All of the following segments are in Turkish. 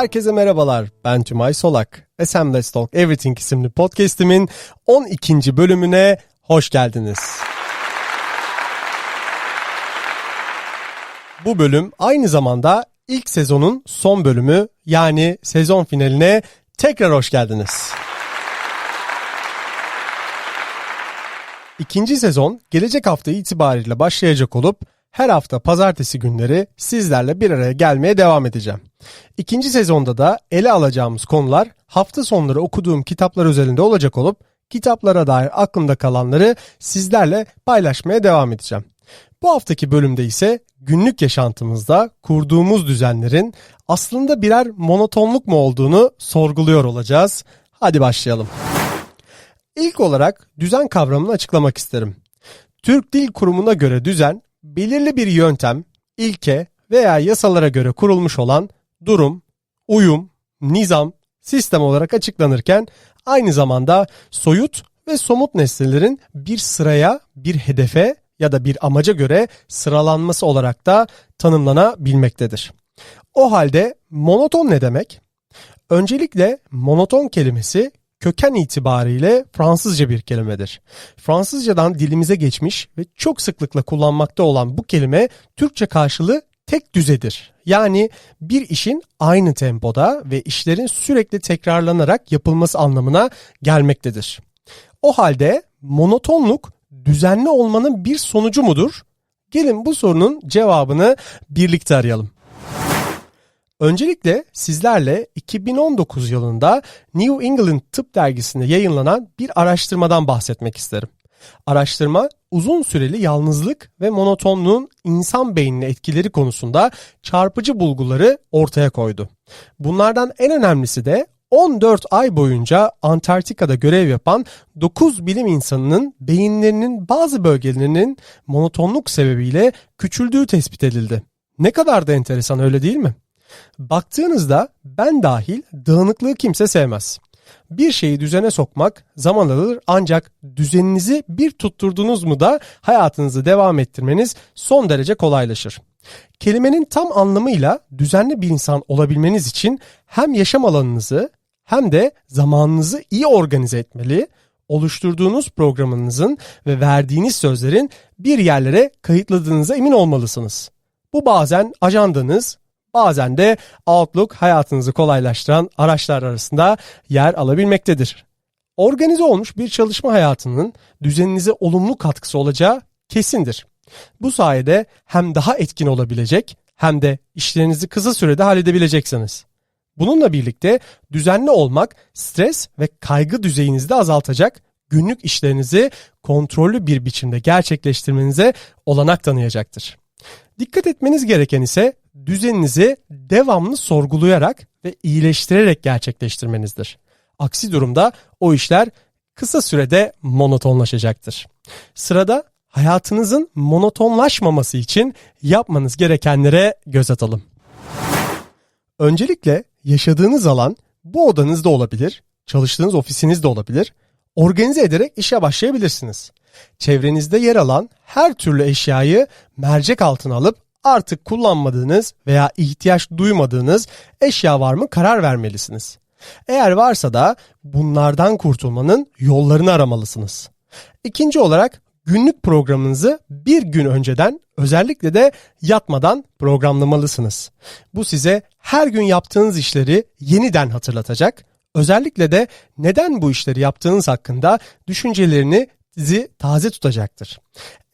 Herkese merhabalar. Ben Tümay Solak. SM Let's Talk Everything isimli podcast'imin 12. bölümüne hoş geldiniz. Bu bölüm aynı zamanda ilk sezonun son bölümü yani sezon finaline tekrar hoş geldiniz. İkinci sezon gelecek hafta itibariyle başlayacak olup her hafta pazartesi günleri sizlerle bir araya gelmeye devam edeceğim. İkinci sezonda da ele alacağımız konular hafta sonları okuduğum kitaplar üzerinde olacak olup kitaplara dair aklımda kalanları sizlerle paylaşmaya devam edeceğim. Bu haftaki bölümde ise günlük yaşantımızda kurduğumuz düzenlerin aslında birer monotonluk mu olduğunu sorguluyor olacağız. Hadi başlayalım. İlk olarak düzen kavramını açıklamak isterim. Türk Dil Kurumu'na göre düzen, belirli bir yöntem, ilke veya yasalara göre kurulmuş olan durum, uyum, nizam, sistem olarak açıklanırken aynı zamanda soyut ve somut nesnelerin bir sıraya, bir hedefe ya da bir amaca göre sıralanması olarak da tanımlanabilmektedir. O halde monoton ne demek? Öncelikle monoton kelimesi köken itibariyle Fransızca bir kelimedir. Fransızcadan dilimize geçmiş ve çok sıklıkla kullanmakta olan bu kelime Türkçe karşılığı tek düzedir. Yani bir işin aynı tempoda ve işlerin sürekli tekrarlanarak yapılması anlamına gelmektedir. O halde monotonluk düzenli olmanın bir sonucu mudur? Gelin bu sorunun cevabını birlikte arayalım. Öncelikle sizlerle 2019 yılında New England Tıp Dergisi'nde yayınlanan bir araştırmadan bahsetmek isterim. Araştırma uzun süreli yalnızlık ve monotonluğun insan beynine etkileri konusunda çarpıcı bulguları ortaya koydu. Bunlardan en önemlisi de 14 ay boyunca Antarktika'da görev yapan 9 bilim insanının beyinlerinin bazı bölgelerinin monotonluk sebebiyle küçüldüğü tespit edildi. Ne kadar da enteresan öyle değil mi? Baktığınızda ben dahil dağınıklığı kimse sevmez. Bir şeyi düzene sokmak zaman alır ancak düzeninizi bir tutturdunuz mu da hayatınızı devam ettirmeniz son derece kolaylaşır. Kelimenin tam anlamıyla düzenli bir insan olabilmeniz için hem yaşam alanınızı hem de zamanınızı iyi organize etmeli, oluşturduğunuz programınızın ve verdiğiniz sözlerin bir yerlere kayıtladığınıza emin olmalısınız. Bu bazen ajandanız, bazen de Outlook hayatınızı kolaylaştıran araçlar arasında yer alabilmektedir. Organize olmuş bir çalışma hayatının düzeninize olumlu katkısı olacağı kesindir. Bu sayede hem daha etkin olabilecek hem de işlerinizi kısa sürede halledebileceksiniz. Bununla birlikte düzenli olmak stres ve kaygı düzeyinizi de azaltacak, günlük işlerinizi kontrollü bir biçimde gerçekleştirmenize olanak tanıyacaktır. Dikkat etmeniz gereken ise düzeninizi devamlı sorgulayarak ve iyileştirerek gerçekleştirmenizdir. Aksi durumda o işler kısa sürede monotonlaşacaktır. Sırada hayatınızın monotonlaşmaması için yapmanız gerekenlere göz atalım. Öncelikle yaşadığınız alan bu odanızda olabilir, çalıştığınız ofisinizde olabilir. Organize ederek işe başlayabilirsiniz. Çevrenizde yer alan her türlü eşyayı mercek altına alıp artık kullanmadığınız veya ihtiyaç duymadığınız eşya var mı karar vermelisiniz. Eğer varsa da bunlardan kurtulmanın yollarını aramalısınız. İkinci olarak günlük programınızı bir gün önceden özellikle de yatmadan programlamalısınız. Bu size her gün yaptığınız işleri yeniden hatırlatacak. Özellikle de neden bu işleri yaptığınız hakkında düşüncelerinizi taze tutacaktır.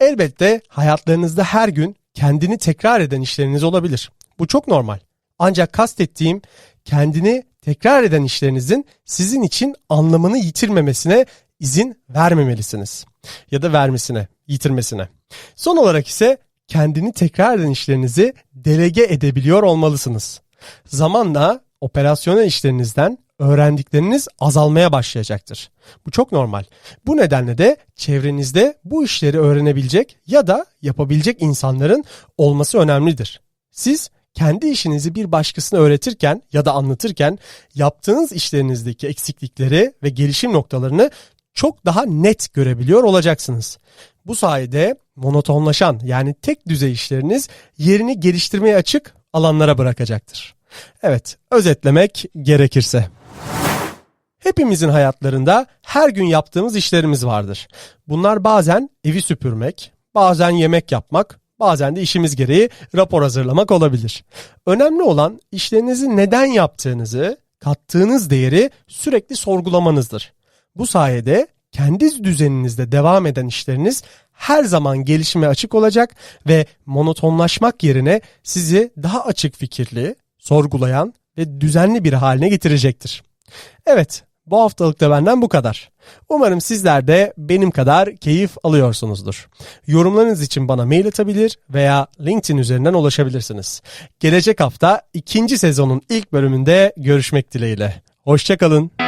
Elbette hayatlarınızda her gün kendini tekrar eden işleriniz olabilir. Bu çok normal. Ancak kastettiğim kendini tekrar eden işlerinizin sizin için anlamını yitirmemesine izin vermemelisiniz. Ya da vermesine, yitirmesine. Son olarak ise kendini tekrar eden işlerinizi delege edebiliyor olmalısınız. Zamanla operasyonel işlerinizden öğrendikleriniz azalmaya başlayacaktır. Bu çok normal. Bu nedenle de çevrenizde bu işleri öğrenebilecek ya da yapabilecek insanların olması önemlidir. Siz kendi işinizi bir başkasına öğretirken ya da anlatırken yaptığınız işlerinizdeki eksiklikleri ve gelişim noktalarını çok daha net görebiliyor olacaksınız. Bu sayede monotonlaşan yani tek düzey işleriniz yerini geliştirmeye açık alanlara bırakacaktır. Evet, özetlemek gerekirse. Hepimizin hayatlarında her gün yaptığımız işlerimiz vardır. Bunlar bazen evi süpürmek, bazen yemek yapmak, bazen de işimiz gereği rapor hazırlamak olabilir. Önemli olan işlerinizi neden yaptığınızı, kattığınız değeri sürekli sorgulamanızdır. Bu sayede kendi düzeninizde devam eden işleriniz her zaman gelişime açık olacak ve monotonlaşmak yerine sizi daha açık fikirli, sorgulayan ve düzenli bir haline getirecektir. Evet, bu haftalık da benden bu kadar. Umarım sizler de benim kadar keyif alıyorsunuzdur. Yorumlarınız için bana mail atabilir veya LinkedIn üzerinden ulaşabilirsiniz. Gelecek hafta ikinci sezonun ilk bölümünde görüşmek dileğiyle. Hoşçakalın.